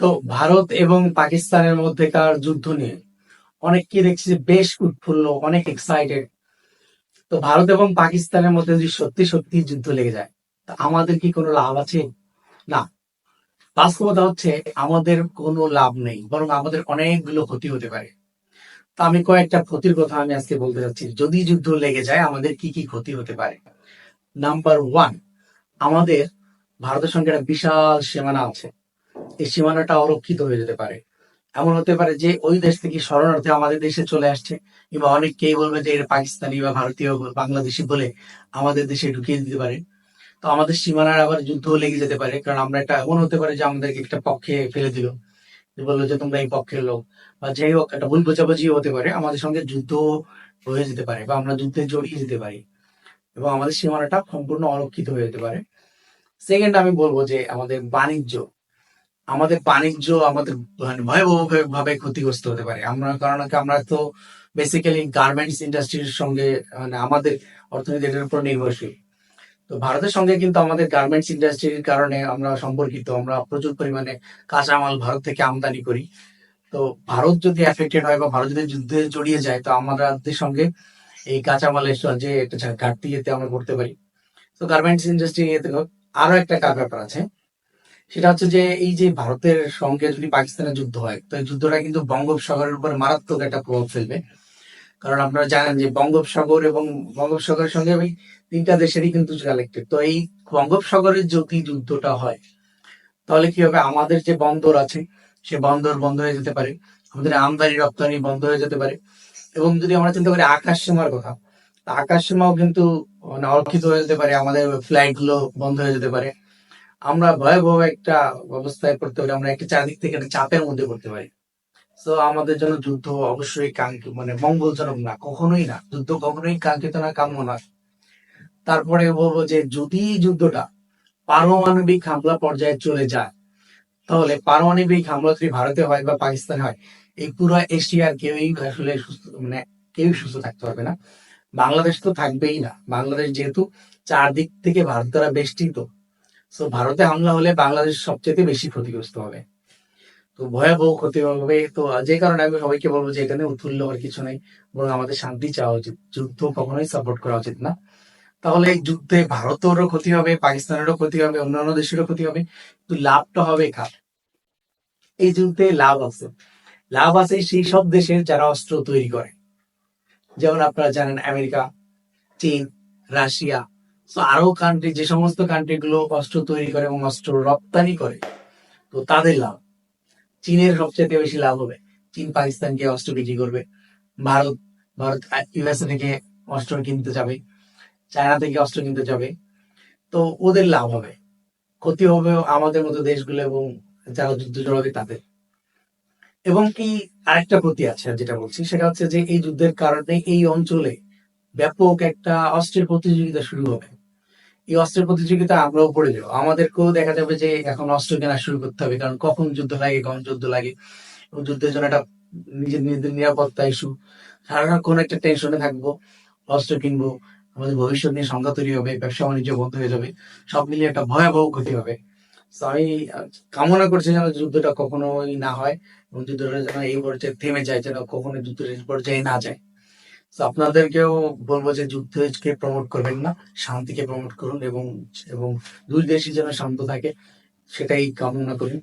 তো ভারত এবং পাকিস্তানের মধ্যেকার যুদ্ধ নিয়ে অনেককে দেখছি যে বেশ উৎফুল্ল, অনেক এক্সাইটেড তো ভারত এবং পাকিস্তানের মধ্যে যদি সত্যি সত্যি যুদ্ধ লেগে যায়, তা আমাদের কি কোনো লাভ আছে? না। বাস্তবতা হচ্ছে আমাদের কোনো লাভ নেই, বরং আমাদের অনেকগুলো ক্ষতি হতে পারে। তা আমি কয়েকটা ক্ষতির কথা আমি আজকে বলতে চাচ্ছি যদি যুদ্ধ লেগে যায়, আমাদের কি কি ক্ষতি হতে পারে? নাম্বার ওয়ান আমাদের ভারতের সঙ্গে একটা বিশাল সীমানা আছে। এই সীমানাটা অরক্ষিত হয়ে যেতে পারে। এমন হতে পারে যে ওই দেশ থেকে শরণার্থী আমাদের দেশে চলে আসছে, কিংবা অনেককেই বলবে যে এটা পাকিস্তানি বা ভারতীয় বাংলাদেশি বলে আমাদের দেশে ঢুকিয়ে দিতে পারে। তো আমাদের সীমানার আবার যুদ্ধ লেগে যেতে পারে, কারণ আমরা একটা, এমন হতে পারে যে আমাদেরকে একটা পক্ষে ফেলে দিল। যে বলল যে তোমরা এই পক্ষের লোক, বা যাই হোক, একটা ভুল বোঝাবুঝি হতে পারে, আমাদের সঙ্গে যুদ্ধ হয়ে যেতে পারে, বা আমরা যুদ্ধে জড়িয়ে যেতে পারি, এবং আমাদের সীমানাটা সম্পূর্ণ অরক্ষিত হয়ে যেতে পারে। সেকেন্ড আমি বলব যে আমাদের বাণিজ্য আমাদের বাণিজ্য আমাদের মানে ভয়াবহ ভাবে ক্ষতিগ্রস্ত হতে পারে। আমরা কারণ আমরা তো বেসিক্যালি গার্মেন্টস ইন্ডাস্ট্রির সঙ্গে মানে আমাদের অর্থনীতি এটার উপর নির্ভরশীল। তো ভারতের সঙ্গে কিন্তু আমাদের গার্মেন্টস ইন্ডাস্ট্রির কারণে আমরা সম্পর্কিত, আমরা প্রচুর পরিমাণে কাঁচামাল ভারত থেকে আমদানি করি। তো ভারত যদি এফেক্টেড হয় বা ভারত যদি যুদ্ধে জড়িয়ে যায়, তো আমাদের সঙ্গে এই কাঁচামালের যে একটা ঘাটতি এতে আমরা করতে পারি। তো গার্মেন্টস ইন্ডাস্ট্রি এতে আরও একটা ব্যাপার আছে। সেটা হচ্ছে যে এই যে ভারতের সঙ্গে যদি পাকিস্তানের যুদ্ধ হয়, তো এই যুদ্ধটা কিন্তু বঙ্গোপসাগরের উপর মারাত্মক একটা প্রভাব ফেলবে। কারণ আপনারা জানেন যে বঙ্গোপসাগর এবং বঙ্গোপসাগরের সঙ্গে ওই তিনটা দেশেরই কিন্তু কালেক্টেড তো এই বঙ্গোপসাগরের যদি যুদ্ধটা হয়, তাহলে কি হবে? আমাদের যে বন্দর আছে, সে বন্দর বন্ধ হয়ে যেতে পারে। আমাদের আমদানি রপ্তানি বন্ধ হয়ে যেতে পারে। এবং যদি আমরা চিন্তা করি আকাশ সীমার কথা আকাশ সীমাও কিন্তু অরক্ষিত হয়ে যেতে পারে, আমাদের ফ্লাইটগুলো বন্ধ হয়ে যেতে পারে। আমরা ভয়াবহ একটা অবস্থায় পড়তে পারি, আমরা একটা চারদিক থেকে একটা চাপের মধ্যে পড়তে পারি। তো আমাদের জন্য যুদ্ধ অবশ্যই কাঙ্ক্ষিত মানে মঙ্গলজনক না, কখনোই না। যুদ্ধ কখনোই কাঙ্ক্ষিত না, কাম্য না। তারপরে বলব যে, যদি যুদ্ধটা পারমাণবিক হামলা পর্যায়ে চলে যায়, তাহলে পারমাণবিক হামলা যদি ভারতে হয় বা পাকিস্তানে হয়, এই পুরো এশিয়ার কেউই আসলে সুস্থ মানে কেউই সুস্থ থাকতে পারবে না। বাংলাদেশ তো থাকবেই না। বাংলাদেশ যেহেতু চারদিক থেকে ভারতেরা বেষ্টিত তো ভারতে হামলা হলে বাংলাদেশ সবচেয়ে বেশি ক্ষতিগ্রস্ত হবে। তো ভয়াবহ ক্ষতি হবে। তো যে কারণে আমি সবাইকে বলব যে এখানে উৎফুল্ল হওয়ার কিছু নেই, বরং আমাদের শান্তি চাওয়া উচিত। যুদ্ধ কখনোই সাপোর্ট করা উচিত না। তাহলে এই যুদ্ধে ভারতেরও ক্ষতি হবে, পাকিস্তানেরও ক্ষতি হবে, অন্যান্য দেশেরও ক্ষতি হবে। কিন্তু লাভটা হবে কার? এই যুদ্ধে লাভ আছে। লাভ আছে সেই সব দেশের যারা অস্ত্র তৈরি করে। যেমন আপনারা জানেন আমেরিকা, চীন, রাশিয়া তো আরও কান্ট্রি যে সমস্ত কান্ট্রি গুলো অস্ত্র তৈরি করে এবং অস্ত্র রপ্তানি করে, তো তাদের লাভ। চীনের সবচেয়ে বেশি লাভ হবে। চীন পাকিস্তানকে অস্ত্র বিক্রি করবে। ভারত ভারত ইউএসএ থেকে অস্ত্র কিনতে যাবে। চায়না থেকে অস্ত্র কিনতে যাবে। তো ওদের লাভ হবে। ক্ষতি হবে আমাদের মতো দেশগুলো এবং যারা যুদ্ধ জড়াবে তাদের। এবং কি আরেকটা ক্ষতি আছে যেটা বলছি, সেটা হচ্ছে যে এই যুদ্ধের কারণে এই অঞ্চলে ব্যাপক একটা অস্ত্রের প্রতিযোগিতা শুরু হবে। এই অস্ত্রের প্রতিযোগিতা আমরাও পড়ে যাব আমাদেরকেও দেখা যাবে যে এখন অস্ত্র কেনা শুরু করতে হবে, কারণ কখন যুদ্ধ লাগে, কখন যুদ্ধ লাগে। যুদ্ধের জন্য একটা নিজের নিজেদের নিরাপত্তা ইস্যু সারা কোন একটা টেনশনে থাকব, অস্ত্র কিনবো, আমাদের ভবিষ্যৎ নিয়ে সংখ্যা তৈরি হবে, ব্যবসা বাণিজ্য বন্ধ হয়ে যাবে, সব মিলিয়ে একটা ভয়াবহ ক্ষতি হবে। তো আমি কামনা করছি যেন যুদ্ধটা কখনোই না হয়, এবং যুদ্ধটা যেন এই পর্যায়ে থেমে যায়, যেন কখনো যুদ্ধের পর্যায়ে না যায়। আপনাদেরকেও বলব যে যুদ্ধকে প্রমোট করবেন না, শান্তিকে প্রমোট করুন এবং এবং দুই দেশই যেন শান্ত থাকে, সেটাই কামনা করি।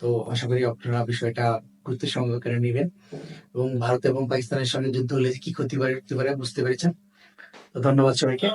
তো আশা করি আপনারা বিষয়টা গুরুত্ব সহকারে নেবেন। এবং ভারত এবং পাকিস্তানের সঙ্গে যুদ্ধ হলে কি ক্ষতি পারে বুঝতে পেরেছেন? তো ধন্যবাদ সবাইকে।